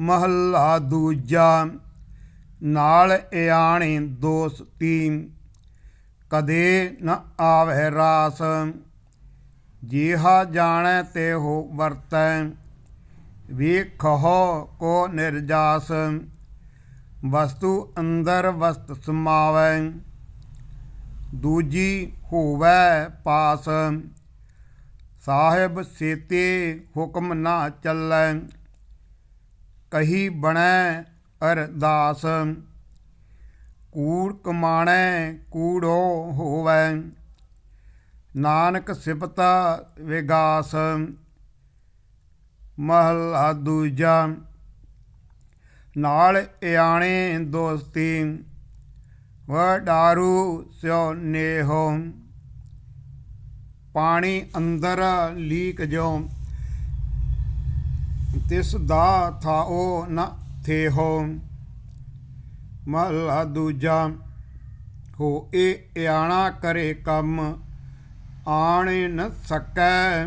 ਮਹੱਲਾ ਦੂਜਾ। ਨਾਲ ਇਆਣੇ ਦੋਸਤੀ ਕਦੇ ਨ ਆਵਹਿ ਰਾਸ। ਜੀਹਾ ਜਾਣੈ ਤੇ ਹੋ ਵਰਤੈ। ਵੇਖੋ ਕੋ ਨਿਰਜਾਸ। ਵਸਤੂ ਅੰਦਰ ਵਸਤ ਸਮਾਵੈ। ਦੂਜੀ ਹੋਵੈ ਪਾਸ। ਸਾਹਿਬ ਸੇਤੇ ਹੁਕਮ ਨਾ ਚੱਲੈ। ਕਹੀ ਬਣੈ ਅਰਦਾਸ। ਕੂੜ ਕਮਾਣੈ ਕੂੜੋ ਹੋਵੈ। ਨਾਨਕ ਸਿਫਤਾ ਵਿਗਾਸ। ਮਹਲਾ ਦੂਜਾ। ਨਾਲ ਇਆਣੇ ਦੋਸਤੀ। ਵਡਾਰੂ ਸਿਓ ਨੇਹੋ। ਪਾਣੀ ਅੰਦਰ ਲੀਕ ਜੋ ਤਿਸ ਦਾ ਥਾਓ ਨ ਥੇਹੋ। ਮਹਲਾ ਦੂਜਾ, ਹੋ ਇਹ ਇਆਣਾ ਕਰੇ ਕੰਮ, ਆਣੇ ਨ ਸਕੈ।